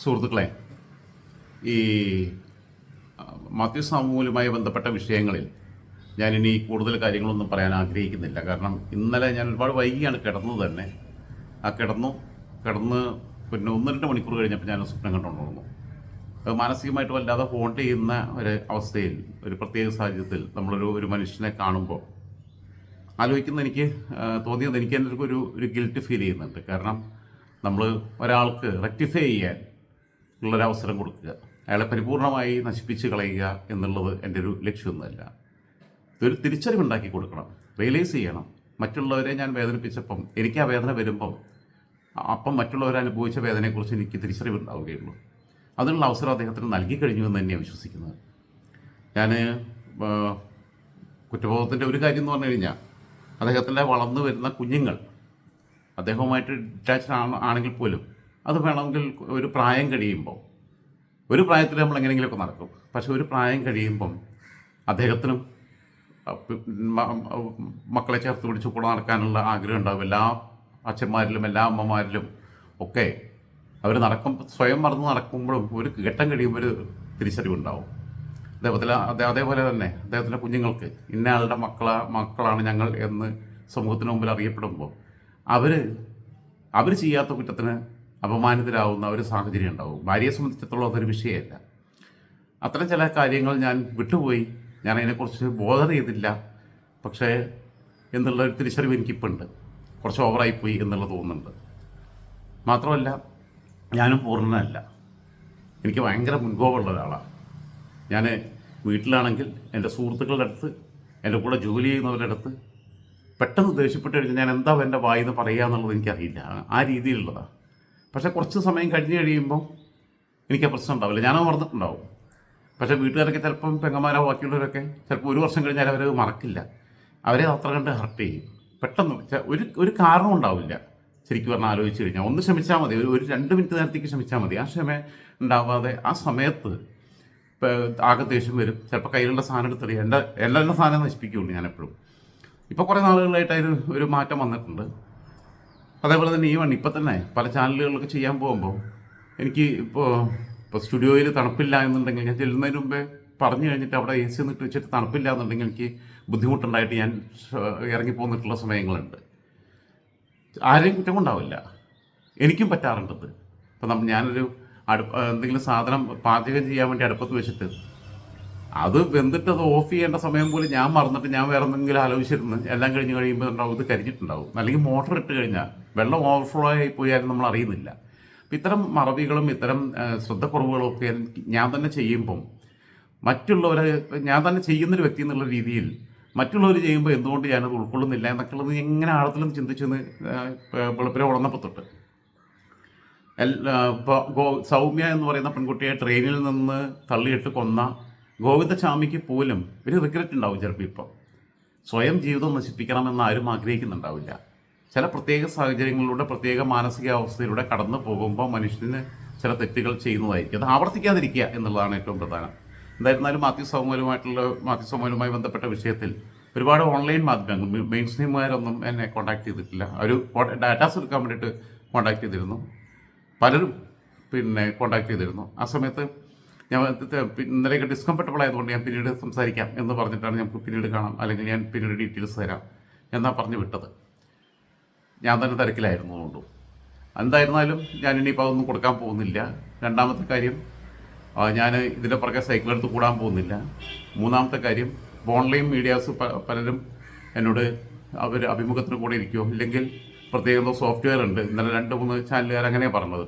സുഹൃത്തുക്കളെ ഈ മാത്യു ബന്ധപ്പെട്ട വിഷയങ്ങളിൽ ഞാനിനി കൂടുതൽ കാര്യങ്ങളൊന്നും പറയാൻ ആഗ്രഹിക്കുന്നില്ല. കാരണം ഇന്നലെ ഞാൻ ഒരുപാട് വൈകിയാണ് കിടന്നത് തന്നെ. ആ കിടന്നു കിടന്ന് പിന്നെ ഒന്ന് രണ്ട് മണിക്കൂർ കഴിഞ്ഞപ്പോൾ ഞാൻ സ്വപ്നം കണ്ടുകൊണ്ടിരുന്നു. അത് മാനസികമായിട്ട് വല്ലാതെ ഹോണ്ട് ചെയ്യുന്ന ഒരു അവസ്ഥയിൽ ഒരു പ്രത്യേക സാഹചര്യത്തിൽ നമ്മളൊരു ഒരു മനുഷ്യനെ കാണുമ്പോൾ ആലോചിക്കുന്ന എനിക്ക് തോന്നിയത് എനിക്ക് എന്റെ ഒരു ഒരു ഗിൽറ്റ് ഫീൽ ചെയ്യുന്നുണ്ട്. കാരണം നമ്മൾ ഒരാൾക്ക് റെക്ടിഫൈ ചെയ്യാൻ ഉള്ളൊരു അവസരം കൊടുക്കുക. അയാളെ പരിപൂർണമായി നശിപ്പിച്ച് കളയുക എന്നുള്ളത് എന്റെ ഒരു ലക്ഷ്യമൊന്നുമല്ല. ഇതൊരു തിരിച്ചറിവുണ്ടാക്കി കൊടുക്കണം. റിയലൈസ് ചെയ്യണം. മറ്റുള്ളവരെ ഞാൻ വേദനിപ്പിച്ചപ്പം എനിക്ക് ആ വേദന വരുമ്പം അപ്പം മറ്റുള്ളവർ അനുഭവിച്ച വേദനയെക്കുറിച്ച് എനിക്ക് തിരിച്ചറിവുണ്ടാവുകയുള്ളൂ. അതിനുള്ള അവസരം അദ്ദേഹത്തിന് നൽകി കഴിഞ്ഞു എന്ന് തന്നെയാണ് വിശ്വസിക്കുന്നത്. ഞാൻ കുറ്റബോധത്തിന്റെ ഒരു കാര്യം എന്ന് പറഞ്ഞു കഴിഞ്ഞാൽ അദ്ദേഹത്തിന്റെ വളർന്നു വരുന്ന കുഞ്ഞുങ്ങൾ അദ്ദേഹവുമായിട്ട് ഡിറ്റാച്ച്ഡ് ആണ് ആണെങ്കിൽ പോലും അത് വേണമെങ്കിൽ ഒരു പ്രായം കഴിയുമ്പോൾ ഒരു പ്രായത്തിൽ നമ്മൾ എങ്ങനെയെങ്കിലുമൊക്കെ നടക്കും. പക്ഷെ ഒരു പ്രായം കഴിയുമ്പം അദ്ദേഹത്തിനും മക്കളെ ചേർത്ത് പിടിച്ച് കൂടെ നടക്കാനുള്ള ആഗ്രഹം ഉണ്ടാവും. എല്ലാ അച്ഛന്മാരിലും എല്ലാ അമ്മമാരിലും ഒക്കെ അവർ നടക്കും സ്വയം മറന്ന് നടക്കുമ്പോഴും ഒരു ഘട്ടം കഴിയുമ്പോൾ ഒരു തിരിച്ചറിവുണ്ടാവും. അതേപോലെ അതേ അതേപോലെ തന്നെ അദ്ദേഹത്തിന്റെ കുഞ്ഞുങ്ങൾക്ക് ഇന്ന ആളുടെ മക്കളാ മക്കളാണ് ഞങ്ങൾ എന്ന് സമൂഹത്തിന് മുമ്പിൽ അറിയപ്പെടുമ്പോൾ അവർ അവർ ചെയ്യാത്ത കുറ്റത്തിന് അപമാനിതരാകുന്ന ഒരു സാഹചര്യം ഉണ്ടാവും. ഭാര്യയെ സംബന്ധിച്ചിടത്തോളം അതൊരു വിഷയമല്ല. അത്തരം ചില കാര്യങ്ങൾ ഞാൻ വിട്ടുപോയി. ഞാൻ അതിനെക്കുറിച്ച് ബോധർ ചെയ്തില്ല. പക്ഷേ എന്നുള്ള ഒരു തിരിച്ചറിവ് എനിക്കിപ്പോൾ ഉണ്ട് കുറച്ച് ഓവറായിപ്പോയി എന്നുള്ള തോന്നുന്നുണ്ട്. മാത്രമല്ല ഞാനും പൂർണനല്ല. എനിക്ക് ഭയങ്കര മുൻകോപമുള്ള ഒരാളാണ്. ഞാൻ വീട്ടിലാണെങ്കിൽ എന്റെ സുഹൃത്തുക്കളുടെ അടുത്ത് എന്റെ കൂടെ ജോലി ചെയ്യുന്നവരുടെ അടുത്ത് പെട്ടെന്ന് ദേഷ്യപ്പെട്ട് കഴിഞ്ഞാൽ ഞാൻ എന്താ എന്റെ വായിന്ന് പറയുക എന്നുള്ളത് എനിക്കറിയില്ല. ആ രീതിയിലുള്ളതാണ്. പക്ഷേ കുറച്ച് സമയം കഴിഞ്ഞ് കഴിയുമ്പോൾ എനിക്ക് പ്രശ്നം ഉണ്ടാവില്ല. ഞാനത് മറന്നിട്ടുണ്ടാവും. പക്ഷേ വീട്ടുകാരൊക്കെ ചിലപ്പം പെങ്ങന്മാരോ ബാക്കിയുള്ളവരൊക്കെ ചിലപ്പോൾ ഒരു വർഷം കഴിഞ്ഞാൽ അവരത് മറക്കില്ല. അവരെ അത്ര കണ്ട് ഹർട്ട് ചെയ്യും. പെട്ടെന്ന് ഒരു ഒരു കാരണം ഉണ്ടാവില്ല. ശരിക്കും പറഞ്ഞാൽ ആലോചിച്ച് കഴിഞ്ഞാൽ ഒന്ന് ശ്രമിച്ചാൽ മതി. ഒരു ഒരു രണ്ട് മിനിറ്റ് നേരത്തേക്ക് ശ്രമിച്ചാൽ മതി. ആ ക്ഷമ ഉണ്ടാവാതെ ആ സമയത്ത് ആകെ ദേഷ്യം വരും. ചിലപ്പോൾ കയ്യിലുള്ള സാധനം എടുത്തെറിയും എന്റെ എല്ലാ സാധനം നശിപ്പിക്കുകയുള്ളൂ ഞാനെപ്പോഴും. ഇപ്പോൾ കുറേ നാളുകളായിട്ട് അതിന് ഒരു മാറ്റം വന്നിട്ടുണ്ട്. അതേപോലെ തന്നെ ഈ വണ്ണി ഇപ്പം തന്നെ പല ചാനലുകളിലൊക്കെ ചെയ്യാൻ പോകുമ്പോൾ എനിക്ക് ഇപ്പോൾ ഇപ്പോൾ സ്റ്റുഡിയോയിൽ തണുപ്പില്ല എന്നുണ്ടെങ്കിൽ ഞാൻ ചെല്ലുന്നതിന് മുമ്പേ പറഞ്ഞു കഴിഞ്ഞിട്ട് അവിടെ എ സി ഒന്ന് വെച്ചിട്ട് തണുപ്പില്ല എന്നുണ്ടെങ്കിൽ എനിക്ക് ബുദ്ധിമുട്ടുണ്ടായിട്ട് ഞാൻ ഇറങ്ങി ഇറങ്ങിപ്പോന്നിട്ടുള്ള സമയങ്ങളുണ്ട്. ആരെയും കുറ്റം കൊണ്ടാവില്ല. എനിക്കും പറ്റാറുണ്ടത് ഇപ്പം നമ്മൾ ഞാനൊരു അടുപ്പ് എന്തെങ്കിലും സാധനം പാചകം ചെയ്യാൻ വേണ്ടി അടുപ്പത്ത് വെച്ചിട്ട് അത് വെന്തിട്ട് അത് ഓഫ് ചെയ്യേണ്ട സമയം പോലും ഞാൻ മറന്നിട്ട് ഞാൻ വേറെ എന്തെങ്കിലും ആലോചിച്ചിരുന്ന് എല്ലാം കഴിഞ്ഞ് കഴിയുമ്പോൾ ഉണ്ടാവും ഇത് കരിഞ്ഞിട്ടുണ്ടാവും. അല്ലെങ്കിൽ മോട്ടർ ഇട്ട് കഴിഞ്ഞാൽ വെള്ളം ഓവർഫ്ലോ ആയി പോയാലും നമ്മൾ അറിയുന്നില്ല. അപ്പം ഇത്തരം മറവികളും ഇത്തരം ശ്രദ്ധക്കുറവുകളും ഒക്കെ ഞാൻ തന്നെ ചെയ്യുമ്പം മറ്റുള്ളവരെ ഞാൻ തന്നെ ചെയ്യുന്നൊരു വ്യക്തി എന്നുള്ള രീതിയിൽ മറ്റുള്ളവർ ചെയ്യുമ്പോൾ എന്തുകൊണ്ട് ഞാനത് ഉൾക്കൊള്ളുന്നില്ല എന്നൊക്കെയുള്ളത് എങ്ങനെ ആഴത്തിലൊന്ന് ചിന്തിച്ചെന്ന് വെളുപ്പിനെ ഉണർന്നപ്പോൾ തൊട്ട്. ഗോ സൗമ്യ എന്ന് പറയുന്ന പെൺകുട്ടിയെ ട്രെയിനിൽ നിന്ന് തള്ളിയിട്ട് കൊന്ന ഗോവിന്ദസ്വാമിക്ക് പോലും ഒരു റിഗ്രറ്റ് ഉണ്ടാവും ചിലപ്പോൾ ഇപ്പം. സ്വയം ജീവിതം നശിപ്പിക്കണമെന്ന് ആരും ആഗ്രഹിക്കുന്നുണ്ടാവില്ല. ചില പ്രത്യേക സാഹചര്യങ്ങളിലൂടെ പ്രത്യേക മാനസികാവസ്ഥയിലൂടെ കടന്നു പോകുമ്പോൾ മനുഷ്യന് ചില തെറ്റുകൾ ചെയ്യുന്നതായിരിക്കും. അത് ആവർത്തിക്കാതിരിക്കുക എന്നുള്ളതാണ് ഏറ്റവും പ്രധാനം. എന്തായിരുന്നാലും മാത്യു സൗമലുമായിട്ടുള്ള മാത്യു സൗമലുമായി ബന്ധപ്പെട്ട വിഷയത്തിൽ ഒരുപാട് ഓൺലൈൻ മാധ്യമങ്ങൾ മെയിൻ സ്ട്രീമുകാരൊന്നും എന്നെ കോൺടാക്ട് ചെയ്തിട്ടില്ല. ഒരു ഡാറ്റാസ് എടുക്കാൻ വേണ്ടിയിട്ട് കോൺടാക്ട് ചെയ്തിരുന്നു. പലരും പിന്നെ കോൺടാക്ട് ചെയ്തിരുന്നു. ആ സമയത്ത് ഞാൻ ഇന്നലെയൊക്കെ ഡിസ്കംഫർട്ടബിൾ ആയതുകൊണ്ട് ഞാൻ പിന്നീട് സംസാരിക്കാം എന്ന് പറഞ്ഞിട്ടാണ് ഞാൻ പിന്നീട് കാണാം. അല്ലെങ്കിൽ ഞാൻ പിന്നീട് ഡീറ്റെയിൽസ് തരാം. എന്നാണ് പറഞ്ഞു വിട്ടത്. ഞാൻ തന്നെ തിരക്കിലായിരുന്നു കൊണ്ടും എന്തായിരുന്നാലും ഞാൻ ഇനിയിപ്പോൾ അതൊന്നും കൊടുക്കാൻ പോകുന്നില്ല. രണ്ടാമത്തെ കാര്യം ഞാൻ ഇതിന്റെ പുറകെ സൈക്കിൾ എടുത്ത് കൂടാൻ പോകുന്നില്ല. മൂന്നാമത്തെ കാര്യം ഓൺലൈൻ മീഡിയാസ് പലരും എന്നോട് അവർ അഭിമുഖത്തിന് കൂടെ ഇരിക്കുമോ ഇല്ലെങ്കിൽ പ്രത്യേകം സോഫ്റ്റ്വെയർ ഉണ്ട്. ഇന്നലെ രണ്ട് മൂന്ന് ചാനലുകാർ അങ്ങനെയാണ് പറഞ്ഞത്.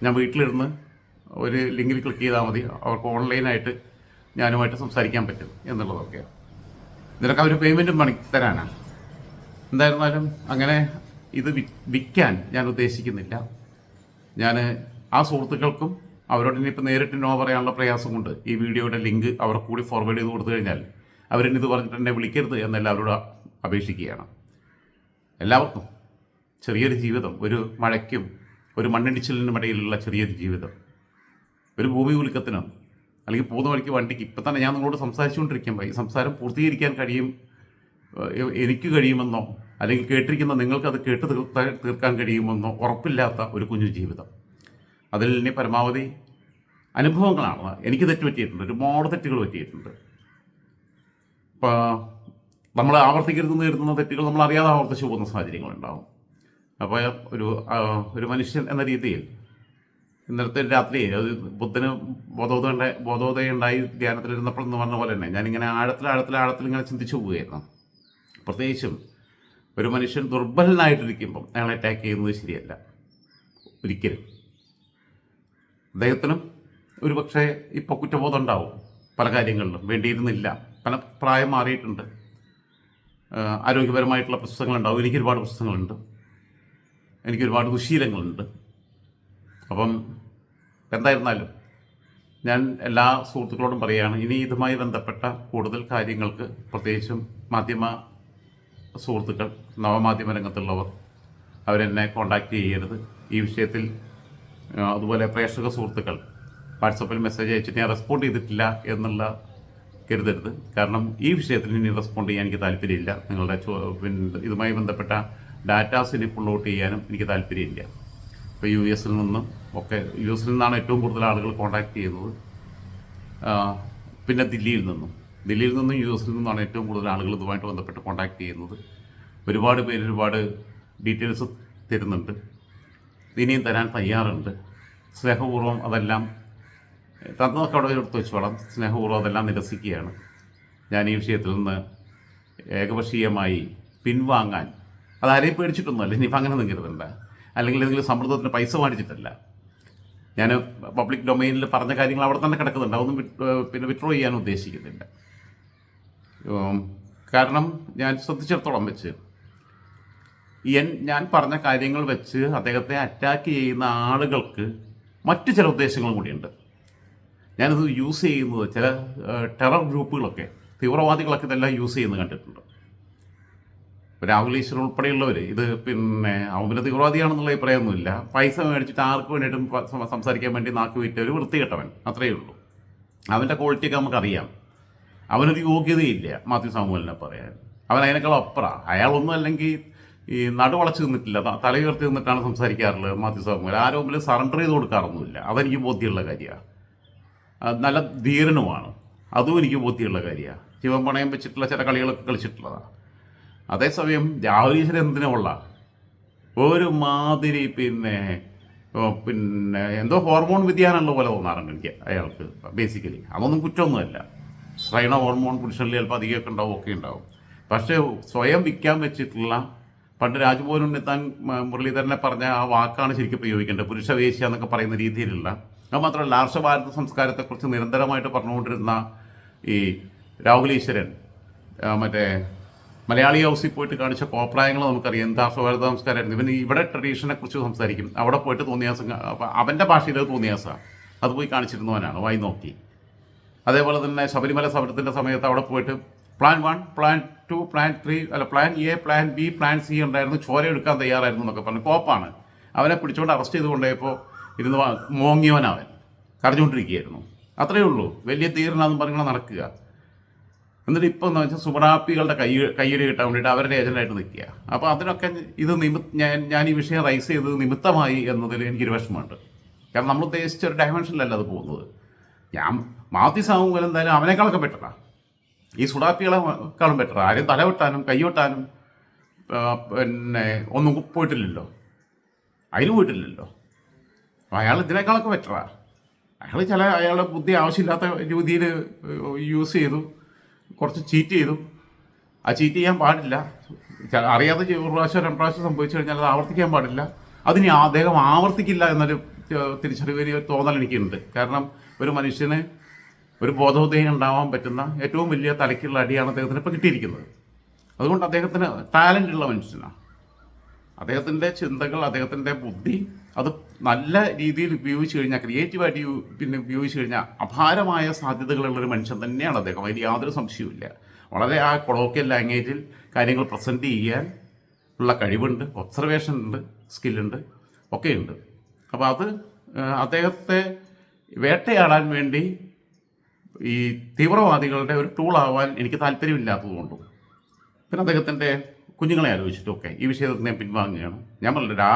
ഞാൻ വീട്ടിലിരുന്ന് ഒരു ലിങ്കിൽ ക്ലിക്ക് ചെയ്താൽ മതി. അവർക്ക് ഓൺലൈനായിട്ട് ഞാനുമായിട്ട് സംസാരിക്കാൻ പറ്റും എന്നുള്ളതൊക്കെ ഇതിനൊക്കെ അവർ പേയ്മെന്റും പണി തരാനാണ് എന്തായിരുന്നാലും അങ്ങനെ ഇത് വിൽക്കാൻ ഞാൻ ഉദ്ദേശിക്കുന്നില്ല. ഞാൻ ആ സുഹൃത്തുക്കൾക്കും അവരോട് ഇനിയിപ്പോൾ നേരിട്ട് നോ പറയാനുള്ള പ്രയാസം കൊണ്ട് ഈ വീഡിയോയുടെ ലിങ്ക് അവർക്ക് കൂടി ഫോർവേഡ് ചെയ്ത് കൊടുത്തു കഴിഞ്ഞാൽ അവരെന്നിത് പറഞ്ഞിട്ട് എന്നെ വിളിക്കരുത് എന്നെല്ലാവരോട് അപേക്ഷിക്കുകയാണ്. എല്ലാവർക്കും ചെറിയൊരു ജീവിതം ഒരു മഴയ്ക്കും ഒരു മണ്ണിടിച്ചിലിനും ഇടയിലുള്ള ചെറിയൊരു ജീവിതം. ഒരു ഭൂമി കുലുക്കത്തിനും അല്ലെങ്കിൽ പോകുന്ന വഴിക്ക് വണ്ടിക്ക് ഇപ്പം തന്നെ ഞാൻ നിങ്ങളോട് സംസാരിച്ചുകൊണ്ടിരിക്കുമ്പോൾ ഈ സംസാരം പൂർത്തീകരിക്കാൻ കഴിയും എനിക്ക് കഴിയുമെന്നോ അല്ലെങ്കിൽ കേട്ടിരിക്കുന്ന നിങ്ങൾക്കത് കേട്ട് തീർക്കാൻ കഴിയുമെന്നോ ഉറപ്പില്ലാത്ത ഒരു കുഞ്ഞു ജീവിതം. അതിൽ ഇനി പരമാവധി അനുഭവങ്ങളാണ്. എനിക്ക് തെറ്റ് പറ്റിയിട്ടുണ്ട്. ഒരുപാട് തെറ്റുകൾ പറ്റിയിട്ടുണ്ട്. ഇപ്പോൾ നമ്മൾ ആവർത്തിക്കരുതെന്ന് കരുതുന്ന തെറ്റുകൾ നമ്മൾ അറിയാതെ ആവർത്തിച്ചു പോകുന്ന സാഹചര്യങ്ങളുണ്ടാവും. അപ്പോൾ ഒരു ഒരു മനുഷ്യൻ എന്ന രീതിയിൽ ഇന്നലത്തെ രാത്രി അത് ബുദ്ധന് ബോധോദയ ഉണ്ടായി ബോധോദയം ധ്യാനത്തിലിരുന്നപ്പോൾ എന്ന് പറഞ്ഞ പോലെ തന്നെ ഞാനിങ്ങനെ ആഴത്തിൽ ആഴത്തിൽ ആഴത്തിൽ ഇങ്ങനെ ചിന്തിച്ചു പോവുകയായിരുന്നു. പ്രത്യേകിച്ചും ഒരു മനുഷ്യൻ ദുർബലനായിട്ടിരിക്കുമ്പം അയാളെ അറ്റാക്ക് ചെയ്യുന്നത് ശരിയല്ല. ഒരിക്കലും. അദ്ദേഹത്തിനും ഒരു പക്ഷേ ഇപ്പോൾ കുറ്റബോധം ഉണ്ടാവും പല കാര്യങ്ങളിലും. വേണ്ടിയിരുന്നില്ല. പല പ്രായം മാറിയിട്ടുണ്ട്. ആരോഗ്യപരമായിട്ടുള്ള പ്രശ്നങ്ങളുണ്ടാവും. എനിക്ക് ഒരുപാട് പ്രശ്നങ്ങളുണ്ട്. എനിക്ക് ഒരുപാട് ദുശീലങ്ങളുണ്ട്. അപ്പം എന്തായിരുന്നാലും ഞാൻ എല്ലാ സുഹൃത്തുക്കളോടും പറയുകയാണ് ഇനി ഇതുമായി ബന്ധപ്പെട്ട കൂടുതൽ കാര്യങ്ങൾക്ക് പ്രത്യേകിച്ചും മാധ്യമ സുഹൃത്തുക്കൾ നവമാധ്യമ രംഗത്തുള്ളവർ അവരെന്നെ കോണ്ടാക്റ്റ് ചെയ്യരുത്. ഈ വിഷയത്തിൽ അതുപോലെ പ്രേക്ഷക സുഹൃത്തുക്കൾ വാട്സപ്പിൽ മെസ്സേജ് അയച്ചിട്ട് ഞാൻ റെസ്പോണ്ട് ചെയ്തിട്ടില്ല എന്നുള്ള കരുതരുത്. കാരണം ഈ വിഷയത്തിൽ ഇനി റെസ്പോണ്ട് ചെയ്യാൻ എനിക്ക് താല്പര്യമില്ല. നിങ്ങളുടെ പിന്നെ ഇതുമായി ബന്ധപ്പെട്ട ഡാറ്റാസ് ഇനി പുൾ ചെയ്യാനും എനിക്ക് താല്പര്യമില്ല. ഇപ്പോൾ യു എസിൽ നിന്നും ഒക്കെ യു എസിൽ നിന്നാണ് ഏറ്റവും കൂടുതൽ ആളുകൾ കോണ്ടാക്ട് ചെയ്യുന്നത്. പിന്നെ ദില്ലിയിൽ നിന്നും. ദില്ലിയിൽ നിന്നും യു എസിൽ നിന്നാണ് ഏറ്റവും കൂടുതൽ ആളുകൾ ഇതുമായിട്ട് ബന്ധപ്പെട്ട് കോൺടാക്ട് ചെയ്യുന്നത്. ഒരുപാട് പേര് ഒരുപാട് ഡീറ്റെയിൽസ് തരുന്നുണ്ട്. ഇനിയും തരാൻ തയ്യാറുണ്ട്. സ്നേഹപൂർവം അതെല്ലാം തന്നതൊക്കെ അവിടെ എടുത്ത് വെച്ചോളാം സ്നേഹപൂർവം അതെല്ലാം നിരസിക്കുകയാണ്. ഞാൻ ഈ വിഷയത്തിൽ നിന്ന് ഏകപക്ഷീയമായി പിൻവാങ്ങാൻ അതാരെയും പേടിച്ചിട്ടൊന്നുമല്ല. ഇനിയിപ്പോൾ അങ്ങനെ നിൽക്കരുതല്ല. അല്ലെങ്കിൽ ഏതെങ്കിലും സമ്മർദ്ദത്തിന് പൈസ മേടിച്ചിട്ടല്ല ഞാൻ പബ്ലിക് ഡൊമൈനിൽ പറഞ്ഞ കാര്യങ്ങൾ അവിടെ തന്നെ കിടക്കുന്നുണ്ട്. അതൊന്നും പിന്നെ വിഡ്രോ ചെയ്യാൻ ഉദ്ദേശിക്കുന്നില്ല. കാരണം ഞാൻ ശ്രദ്ധിച്ചിടത്തോളം വെച്ച്. എൻ ഞാൻ പറഞ്ഞ കാര്യങ്ങൾ വെച്ച് അദ്ദേഹത്തെ അറ്റാക്ക് ചെയ്യുന്ന ആളുകൾക്ക് മറ്റു ചില ഉദ്ദേശങ്ങളും കൂടിയുണ്ട്. ഞാനിത് യൂസ് ചെയ്യുന്നത് ചില ടെറർ ഗ്രൂപ്പുകളൊക്കെ തീവ്രവാദികളൊക്കെ ഇതെല്ലാം യൂസ് ചെയ്യുന്നത് കണ്ടിട്ടുണ്ട്. രാഹുൽ ഈശ്വർ ഉൾപ്പെടെയുള്ളവർ ഇത് പിന്നെ അവന് തീവ്രവാദിയാണെന്നുള്ള അഭിപ്രായമൊന്നുമില്ല. പൈസ മേടിച്ചിട്ട് ആർക്ക് വേണ്ടിയിട്ടും സംസാരിക്കാൻ വേണ്ടി നാക്ക് വിറ്റ ഒരു വൃത്തികെട്ടവൻ അത്രയേ ഉള്ളൂ. അവന്റെ ക്വാളിറ്റിയൊക്കെ നമുക്കറിയാം. അവനൊരു യോഗ്യതയില്ല മാത്യു സാമുവലിനെ പറയാൻ. അവൻ അതിനേക്കാൾ അപ്പുറ. അയാളൊന്നും അല്ലെങ്കിൽ ഈ നടുവളച്ച് നിന്നിട്ടില്ല തല തലയുയർത്തി നിന്നിട്ടാണ് സംസാരിക്കാറുള്ളത് മാത്യു സാമുവൽ. ആരോ മുമ്പിൽ സറണ്ടർ ചെയ്ത് കൊടുക്കാറൊന്നുമില്ല. അതെനിക്ക് ബോധ്യമുള്ള കാര്യമാണ്. നല്ല ധീരനുമാണ്. അതും എനിക്ക് ബോധ്യമുള്ള കാര്യമാണ്. ജീവൻ പണയം വെച്ചിട്ടുള്ള ചില കളികളൊക്കെ കളിച്ചിട്ടുള്ളതാണ് അതേസമയം രാഹുലീശ്വരൻ എന്തിനുള്ള ഒരു മാതിരി പിന്നെ പിന്നെ എന്തോ ഹോർമോൺ വ്യതിയാനമുള്ള പോലെ തോന്നാറുണ്ട് എനിക്ക് അയാൾക്ക് ബേസിക്കലി അതൊന്നും കുറ്റമൊന്നുമല്ല. ശ്രൈണ ഹോർമോൺ പുരുഷനിൽ ചിലപ്പോൾ അധികമൊക്കെ ഉണ്ടാവും ഒക്കെ ഉണ്ടാവും. പക്ഷേ സ്വയം വിൽക്കാൻ വെച്ചിട്ടുള്ള പണ്ട് രാജ്ഭവൻ ഉണ്ണിത്താൻ മുരളീധരനെ പറഞ്ഞ ആ വാക്കാണ് ശരിക്കും പ്രയോഗിക്കേണ്ടത്. പുരുഷവേശ്യ എന്നൊക്കെ പറയുന്ന രീതിയിലുള്ള അത് മാത്രമല്ല ആർഷഭാരത സംസ്കാരത്തെക്കുറിച്ച് നിരന്തരമായിട്ട് പറഞ്ഞുകൊണ്ടിരുന്ന ഈ രാഹുൽ ഈശ്വരൻ മറ്റേ മലയാളി ഹൗസിൽ പോയിട്ട് കാണിച്ച കോപ്രായങ്ങൾ നമുക്കറിയാം. എന്താ ഭാരത സംസ്കാരമായിരുന്നു? ഇവൻ ഇവിടെ ട്രഡീഷനെ കുറിച്ച് സംസാരിക്കും. അവിടെ പോയിട്ട് തോന്നിയാസം അവന്റെ ഭാഷയിൽ അത് തോന്നിയാസമാണ് അത് പോയി കാണിച്ചിരുന്നവനാണ് വായി നോക്കി. അതേപോലെ തന്നെ ശബരിമല സമരത്തിന്റെ സമയത്ത് അവിടെ പോയിട്ട് plan one plan two plan three അല്ല plan A plan B plan C ഉണ്ടായിരുന്നു. ചോര എടുക്കാൻ തയ്യാറായിരുന്നു എന്നൊക്കെ പറഞ്ഞു. കോപ്പാണ്. അവനെ പിടിച്ചുകൊണ്ട് അറസ്റ്റ് ചെയ്ത് കൊണ്ടുപോയപ്പോൾ ഇരുന്ന് മോങ്ങിയവനവൻ. കരഞ്ഞുകൊണ്ടിരിക്കുകയായിരുന്നു. അത്രയേ ഉള്ളൂ. വലിയ തീർന്നാന്നും പറഞ്ഞാൽ നടക്കുക. എന്നിട്ട് ഇപ്പോൾ എന്ന് വെച്ചാൽ സുപ്രാപ്പികളുടെ കൈ കയ്യടി കിട്ടാൻ വേണ്ടിയിട്ട് അവരുടെ ഏജന്റായിട്ട് നിൽക്കുക. അപ്പോൾ അതിനൊക്കെ ഇത് നിമി ഞാൻ ഞാൻ ഈ വിഷയം റൈസ് ചെയ്തത് നിമിത്തമായി എന്നതിൽ എനിക്കൊരു വിഷമമുണ്ട്. കാരണം നമ്മൾ ഉദ്ദേശിച്ച ഒരു ഡയമെൻഷനിലല്ല അത് പോകുന്നത്. ഞാൻ മാത്യു സാമൂഹ്യം എന്തായാലും അവനേക്കാളൊക്കെ ബെറ്ററാ ഈ സുഡാപ്പികളെക്കാളും ബെറ്റർ ആരും തല തലവെട്ടാനും കൈവെട്ടാനും ആ, പിന്നെ ഒന്നും പോയിട്ടില്ലല്ലോ. അതിന് പോയിട്ടില്ലല്ലോ. അയാൾ ഇതിനേക്കാളൊക്കെ ബെറ്ററാ അയാൾ ചില അയാളുടെ ബുദ്ധി ആവശ്യമില്ലാത്ത രീതിയിൽ യൂസ് ചെയ്തു. കുറച്ച് ചീറ്റ് ചെയ്തു. ആ ചീറ്റ് ചെയ്യാൻ പാടില്ല. അറിയാതെ ഒരു പ്രാവശ്യം രണ്ട് പ്രാവശ്യം സംഭവിച്ചു കഴിഞ്ഞാൽ അത് ആവർത്തിക്കാൻ പാടില്ല. അതിനി അദ്ദേഹം ആവർത്തിക്കില്ല എന്നൊരു തിരിച്ചറിവ് തോന്നൽ എനിക്കുണ്ട്. കാരണം ഒരു മനുഷ്യന് ഒരു ബോധോദയം ഉണ്ടാവാൻ പറ്റുന്ന ഏറ്റവും വലിയ തലയ്ക്കുള്ള അടിയാണ് അദ്ദേഹത്തിന് ഇപ്പോൾ കിട്ടിയിരിക്കുന്നത്. അതുകൊണ്ട് അദ്ദേഹത്തിന് ടാലന്റ് ഉള്ള മനുഷ്യനാണ് അദ്ദേഹത്തിന്റെ ചിന്തകൾ അദ്ദേഹത്തിന്റെ ബുദ്ധി അത് നല്ല രീതിയിൽ ഉപയോഗിച്ച് കഴിഞ്ഞാൽ ക്രിയേറ്റീവായിട്ട് പിന്നെ ഉപയോഗിച്ച് കഴിഞ്ഞാൽ അപാരമായ സാധ്യതകളുള്ളൊരു മനുഷ്യൻ തന്നെയാണ് അദ്ദേഹം. അതിൽ യാതൊരു സംശയവുമില്ല വളരെ ആ കൊളോക്കിയൽ ലാംഗ്വേജിൽ കാര്യങ്ങൾ പ്രസന്റ് ചെയ്യാൻ ഉള്ള കഴിവുണ്ട് ഒബ്സർവേഷൻ ഉണ്ട് സ്കില്ലുണ്ട് ഒക്കെയുണ്ട് അപ്പോൾ അത് അദ്ദേഹത്തെ വേട്ടയാടാൻ വേണ്ടി ഈ തീവ്രവാദികളുടെ ഒരു ടൂളാവാൻ എനിക്ക് താല്പര്യമില്ലാത്തതുകൊണ്ടും പിന്നെ അദ്ദേഹത്തിന്റെ കുഞ്ഞുങ്ങളെ ആലോചിച്ചിട്ടൊക്കെ ഈ വിഷയത്തിൽ ഞാൻ പിൻവാങ്ങുകയാണ്. ഞാൻ പറഞ്ഞു രാ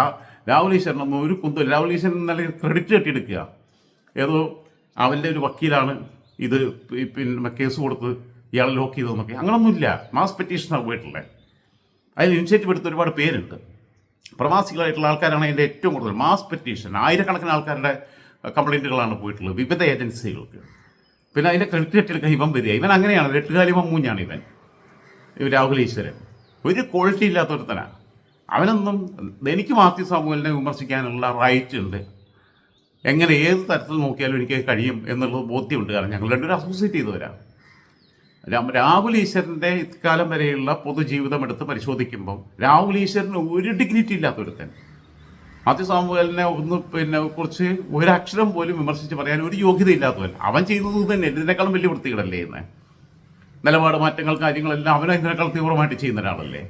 രാഹുൽ ഈശ്വരനൊന്നും ഒരു കുന്തം രാഹുൽ ഈശ്വരൻ നല്ല ക്രെഡിറ്റ് കെട്ടിയെടുക്കുക ഏതോ അവന്റെ ഒരു വക്കീലാണ് ഇത് പിന്നെ കേസ് കൊടുത്ത് ഇയാളെ ലോക്ക് ചെയ്തതെന്നൊക്കെ. അങ്ങനൊന്നുമില്ല. മാസ് പെറ്റീഷനാണ് പോയിട്ടുള്ളത് അതിൽ ഇനിഷ്യേറ്റീവ് എടുത്ത ഒരുപാട് പേരുണ്ട്. പ്രവാസികളായിട്ടുള്ള ആൾക്കാരാണ് അതിന്റെ ഏറ്റവും കൂടുതൽ. മാസ് പെറ്റീഷൻ ആയിരക്കണക്കിന് ആൾക്കാരുടെ കംപ്ലൈന്റുകളാണ് പോയിട്ടുള്ളത് വിവിധ ഏജൻസികൾക്ക്. പിന്നെ അതിന്റെ ക്രെഡിറ്റ് കെട്ടിയെടുക്കാൻ ഇവൻ വരിക ഇവൻ അങ്ങനെയാണ് എട്ടുകാലിമ മൂഞ്ഞാണ് ഇവൻ. രാഹുൽ ഈശ്വരൻ. ഒരു ക്വാളിറ്റി ഇല്ലാത്തൊരുത്തനാണ് അവനൊന്നും എനിക്ക് മാത്യു സാമൂഹലിനെ വിമർശിക്കാനുള്ള റൈറ്റ് ഉണ്ട്. എങ്ങനെ ഏത് തരത്തിൽ നോക്കിയാലും എനിക്ക് കഴിയും എന്നുള്ളത് ബോധ്യമുണ്ട്. കാരണം ഞങ്ങൾ രണ്ടുപേരും അസോസിയേറ്റ് ചെയ്തവരാണ്. രാഹുൽ ഈശ്വരന്റെ ഇക്കാലം വരെയുള്ള പൊതുജീവിതം എടുത്ത് പരിശോധിക്കുമ്പം രാഹുൽ ഈശ്വരന് ഒരു ഡിഗ്നിറ്റി ഇല്ലാത്തൊരുത്തൻ ആദ്യ സാമുവലിനെ ഒന്ന് പിന്നെ കുറച്ച് ഒരക്ഷരം പോലും വിമർശിച്ച് പറയാൻ ഒരു യോഗ്യത ഇല്ലാത്തവൻ അവൻ ചെയ്യുന്നത് തന്നെ. ഇതിനേക്കാളും വലിയ വൃത്തികളല്ലേ ഇന്ന്? നിലപാട് മാറ്റങ്ങൾ കാര്യങ്ങളെല്ലാം അവൻ ഇതിനേക്കാൾ തീവ്രമായിട്ട് ചെയ്യുന്ന ഒരാളല്ലേ?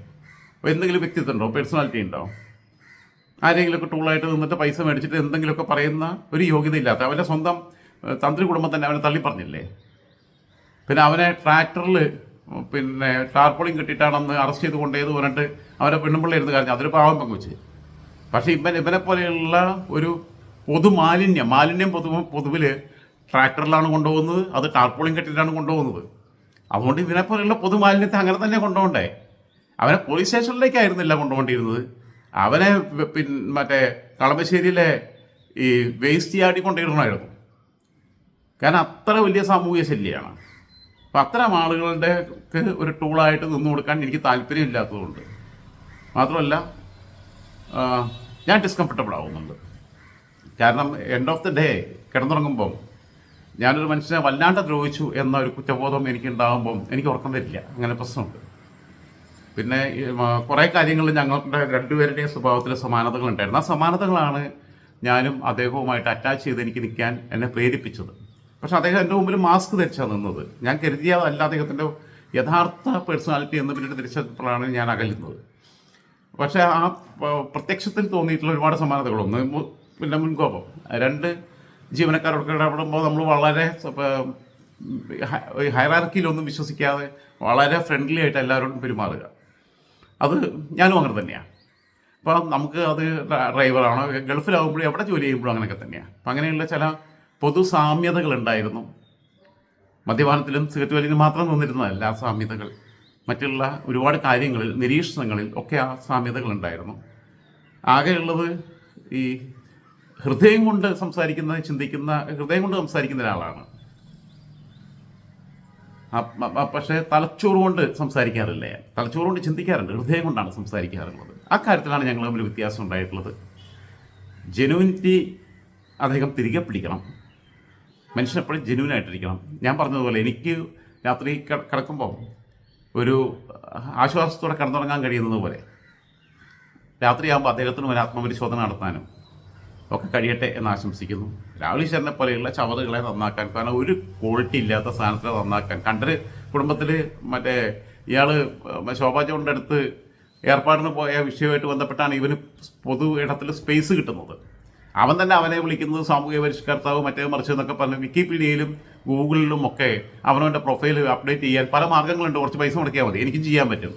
അപ്പോൾ എന്തെങ്കിലും വ്യക്തിത്വം ഉണ്ടോ പേഴ്സണാലിറ്റി ഉണ്ടോ? ആരെങ്കിലുമൊക്കെ ടൂളായിട്ട് നിന്നിട്ട് പൈസ മേടിച്ചിട്ട് എന്തെങ്കിലുമൊക്കെ പറയുന്ന ഒരു യോഗ്യത ഇല്ലാത്ത അവന്റെ സ്വന്തം തന്ത്രി കുടുംബം തന്നെ അവനെ തള്ളി പറഞ്ഞില്ലേ? പിന്നെ അവനെ ട്രാക്ടറിൽ പിന്നെ ടാർപോളിങ് കിട്ടിയിട്ടാണെന്ന് അറസ്റ്റ് ചെയ്ത് കൊണ്ടുപോയത് പറഞ്ഞിട്ട് അവരെ പെണ്ണുമ്പിള്ളി ഇരുന്ന് കാര്യം അതൊരു പാവം പങ്കുവെച്ച്. പക്ഷേ ഇവൻ ഇവനെ പോലെയുള്ള ഒരു പൊതുമാലിന്യം മാലിന്യം പൊതു പൊതുവിൽ ട്രാക്ടറിലാണ് കൊണ്ടുപോകുന്നത് അത് ടാർപോളിങ് കെട്ടിയിട്ടാണ് കൊണ്ടുപോകുന്നത്. അതുകൊണ്ട് ഇവനെ പോലെയുള്ള പൊതുമാലിന്യത്തെ അങ്ങനെ തന്നെ കൊണ്ടുപോകണ്ടേ? അവനെ പോലീസ് സ്റ്റേഷനിലേക്കായിരുന്നില്ല കൊണ്ടുപോകേണ്ടിയിരുന്നത് അവനെ പിന്നെ മറ്റേ കളമശ്ശേരിയിലെ ഈ വേസ്റ്റ് ചാടി കൊണ്ടിടണമായിരുന്നു കാരണം അത്ര വലിയ സാമൂഹിക ശല്യമാണ് അപ്പം അത്തരം ആളുകളുടെ ഒരു ടൂളായിട്ട് നിന്നു കൊടുക്കാൻ എനിക്ക് താല്പര്യമില്ലാത്തതുകൊണ്ട്. മാത്രമല്ല ഞാൻ ഡിസ്കംഫർട്ടബിൾ ആവുന്നുണ്ട്. കാരണം എൻഡ് ഓഫ് ദി ഡേ കിടന്നുറങ്ങുമ്പം ഞാനൊരു മനുഷ്യനെ വല്ലാണ്ട് ദ്രോഹിച്ചു എന്ന ഒരു കുറ്റബോധം എനിക്കുണ്ടാകുമ്പം എനിക്ക് ഉറക്കം വരില്ല. അങ്ങനെ പ്രശ്നമുണ്ട്. പിന്നെ കുറേ കാര്യങ്ങളിൽ ഞങ്ങളുടെ രണ്ടുപേരുടെയും സ്വഭാവത്തിൽ സമാനതകൾ ഉണ്ടായിരുന്നു ആ സമാനതകളാണ് ഞാനും അദ്ദേഹവുമായിട്ട് അറ്റാച്ച് ചെയ്ത് എനിക്ക് നിൽക്കാൻ എന്നെ പ്രേരിപ്പിച്ചത്. പക്ഷെ അദ്ദേഹം എന്റെ മുമ്പിൽ മാസ്ക് ധരിച്ചാണ് നിന്നത്. ഞാൻ കരുതിയതല്ല അദ്ദേഹത്തിന്റെ യഥാർത്ഥ പേഴ്സണാലിറ്റി എന്ന് പിന്നീട് തിരിച്ചപ്പോഴാണ് ഞാൻ അകലുന്നത്. പക്ഷേ ആ പ്രത്യക്ഷത്തിൽ തോന്നിയിട്ടുള്ള ഒരുപാട് സമാനതകൾ ഒന്ന് പിന്നെ മുൻകോപം. രണ്ട് ജീവനക്കാരോടൊക്കെ ഇടപെടുമ്പോൾ നമ്മൾ വളരെ ഹൈറാർക്കിയിലൊന്നും വിശ്വസിക്കാതെ വളരെ ഫ്രണ്ട്ലി ആയിട്ട് എല്ലാവരോടും പെരുമാറുക. അത് ഞാനും അങ്ങനെ തന്നെയാണ് അപ്പോൾ നമുക്ക് അത് ഡ്രൈവറാണോ ഗൾഫിലാവുമ്പോഴും എവിടെ ജോലി ചെയ്യുമ്പോഴും അങ്ങനെയൊക്കെ തന്നെയാണ് അപ്പം അങ്ങനെയുള്ള ചില പൊതു സാമ്യതകളുണ്ടായിരുന്നു മദ്യപാനത്തിലും സിഗരറ്റ് വലിയ മാത്രം നിന്നിരുന്നതല്ല സാമ്യതകൾ. മറ്റുള്ള ഒരുപാട് കാര്യങ്ങളിൽ നിരീക്ഷണങ്ങളിൽ ഒക്കെ ആ സാമ്യതകൾ ഉണ്ടായിരുന്നു ആകെയുള്ളത് ഈ ഹൃദയം കൊണ്ട് സംസാരിക്കുന്ന ചിന്തിക്കുന്ന ഹൃദയം കൊണ്ട് സംസാരിക്കുന്ന ഒരാളാണ്. പക്ഷേ തലച്ചോറ് കൊണ്ട് സംസാരിക്കാറില്ല തലച്ചോറ് കൊണ്ട് ചിന്തിക്കാറുണ്ട്. ഹൃദയം കൊണ്ടാണ് സംസാരിക്കാറുള്ളത്. ആ കാര്യത്തിലാണ് ഞങ്ങൾ തമ്മിൽ വ്യത്യാസം ഉണ്ടായിട്ടുള്ളത്. ജെനുവിനിറ്റി അദ്ദേഹം തിരികെ പിടിക്കണം. മനുഷ്യൻ എപ്പോഴും ജെനുവിൻ ആയിട്ടിരിക്കണം ഞാൻ പറഞ്ഞതുപോലെ എനിക്ക് രാത്രി കിടക്കുമ്പോൾ ഒരു ആശ്വാസത്തോടെ കടന്നുറങ്ങാൻ കഴിയുന്നത് പോലെ. രാത്രിയാകുമ്പോൾ അദ്ദേഹത്തിന് ഒരു ആത്മപരിശോധന നടത്താനും ഒക്കെ കഴിയട്ടെ എന്ന് ആശംസിക്കുന്നു. രാഹുൽ ഈശ്വരനെ പോലെയുള്ള ചവറുകളെ നന്നാക്കാൻ കാരണം ഒരു ക്വാളിറ്റി ഇല്ലാത്ത സാധനത്തിനെ നന്നാക്കാൻ. കണ്ടര് കുടുംബത്തിൽ മറ്റേ ഇയാൾ ശോഭാ അടുത്ത് ഏർപ്പാടിന് പോയ വിഷയമായിട്ട് ബന്ധപ്പെട്ടാണ് ഇവന് പൊതു ഇടത്തിൽ സ്പേസ് കിട്ടുന്നത്. അവൻ തന്നെ അവനെ വിളിക്കുന്നത് സാമൂഹിക പരിഷ്കർത്താവ് മറ്റേ മറിച്ച് എന്നൊക്കെ പറഞ്ഞ് വിക്കിപീഡിയയിലും ഗൂഗിളിലും ഒക്കെ അവനവന്റെ പ്രൊഫൈൽ അപ്ഡേറ്റ് ചെയ്യാൻ പല മാർഗങ്ങളുണ്ട് കുറച്ച് പൈസ മുടക്കിയാൽ മതി. എനിക്കും ചെയ്യാൻ പറ്റും.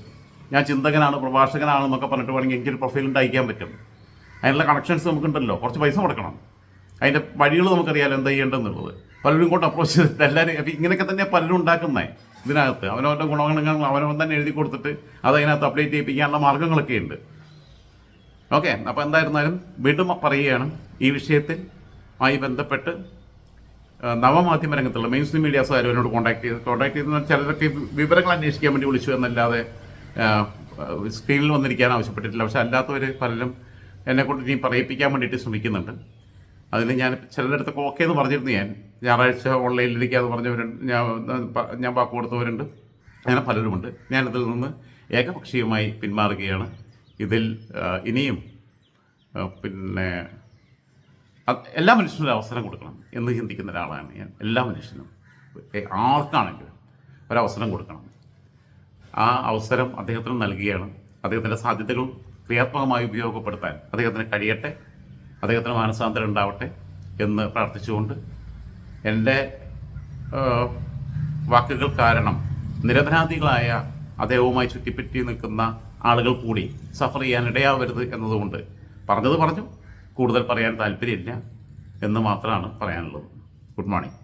ഞാൻ ചിന്തകനാണ് പ്രഭാഷകനാണ് എന്നൊക്കെ പറഞ്ഞിട്ട് വേണമെങ്കിൽ എനിക്കൊരു പ്രൊഫൈൽ ഉണ്ടായിരിക്കാൻ പറ്റും. അതിനുള്ള കണക്ഷൻസ് നമുക്കുണ്ടല്ലോ. കുറച്ച് പൈസ മുടക്കണം. അതിന്റെ വഴികൾ നമുക്കറിയാലോ എന്താ ചെയ്യേണ്ടതെന്നുള്ളത്. പലരും ഇങ്ങോട്ട് അപ്രോച്ച് ചെയ്തിട്ട് എല്ലാവരും അപ്പം ഇങ്ങനെയൊക്കെ തന്നെ പലരും ഉണ്ടാക്കുന്നേ ഇതിനകത്ത്. അവനവന്റെ ഗുണഗണങ്ങൾ അവനവൻ തന്നെ എഴുതി കൊടുത്തിട്ട് അത് അതിനകത്ത് അപ്ഡേറ്റ് ചെയ്യിപ്പിക്കാനുള്ള മാർഗങ്ങളൊക്കെ ഉണ്ട്. ഓക്കെ അപ്പോൾ എന്തായിരുന്നാലും വീണ്ടും പറയുകയാണ് ഈ വിഷയത്തിൽ. ആയി ബന്ധപ്പെട്ട് നവമാധ്യമ രംഗത്തുള്ള മെയിൻ സ്ട്രീം മീഡിയാസ് ആരും എന്നോട് കോൺടാക്ട് ചെയ്ത് കോൺടാക്ട് ചെയ്ത് ചിലരൊക്കെ വിവരങ്ങൾ അന്വേഷിക്കാൻ വേണ്ടി വിളിച്ചു എന്നല്ലാതെ സ്ക്രീനിൽ വന്നിരിക്കാൻ ആവശ്യപ്പെട്ടിട്ടില്ല. പക്ഷെ അല്ലാത്തവർ പലരും എന്നെക്കൊണ്ട് ഇനി പറയിപ്പിക്കാൻ വേണ്ടിയിട്ട് ശ്രമിക്കുന്നുണ്ട്. അതിന് ഞാൻ ചിലരടുത്തൊക്കെ ഓക്കെ എന്ന് പറഞ്ഞിരുന്നു ഞാൻ. ഞായറാഴ്ച ഓൺലൈനിൽ ഇരിക്കാന്ന് പറഞ്ഞവരുണ്ട് ഞാൻ ഞാൻ വാക്ക് കൊടുത്തവരുണ്ട്. അങ്ങനെ പലരുമുണ്ട്. ഞാനിതിൽ നിന്ന് ഏകപക്ഷീയമായി പിന്മാറുകയാണ്. ഇതിൽ ഇനിയും പിന്നെ എല്ലാ മനുഷ്യനും ഒരു അവസരം കൊടുക്കണം എന്ന് ചിന്തിക്കുന്ന ഒരാളാണ് ഞാൻ. എല്ലാ മനുഷ്യനും. ആർക്കാണെങ്കിലും ഒരവസരം കൊടുക്കണം. ആ അവസരം അദ്ദേഹത്തിന് നൽകുകയാണ്. അദ്ദേഹത്തിന്റെ സാധ്യതകൾ ക്രിയാത്മകമായി ഉപയോഗപ്പെടുത്താൻ അദ്ദേഹത്തിന് കഴിയട്ടെ അദ്ദേഹത്തിന് മാനസാന്തരം ഉണ്ടാവട്ടെ എന്ന് പ്രാർത്ഥിച്ചുകൊണ്ട് എന്റെ വാക്കുകൾ കാരണം നിരപരാധികളായ അദ്ദേഹവുമായി ചുറ്റിപ്പറ്റി നിൽക്കുന്ന ആളുകൾ കൂടി സഫർ ചെയ്യാൻ ഇടയാവരുത് എന്നതുകൊണ്ട് പറഞ്ഞത് പറഞ്ഞു. കൂടുതൽ പറയാൻ താല്പര്യമില്ല എന്ന് മാത്രമാണ് പറയാനുള്ളത്. Good morning.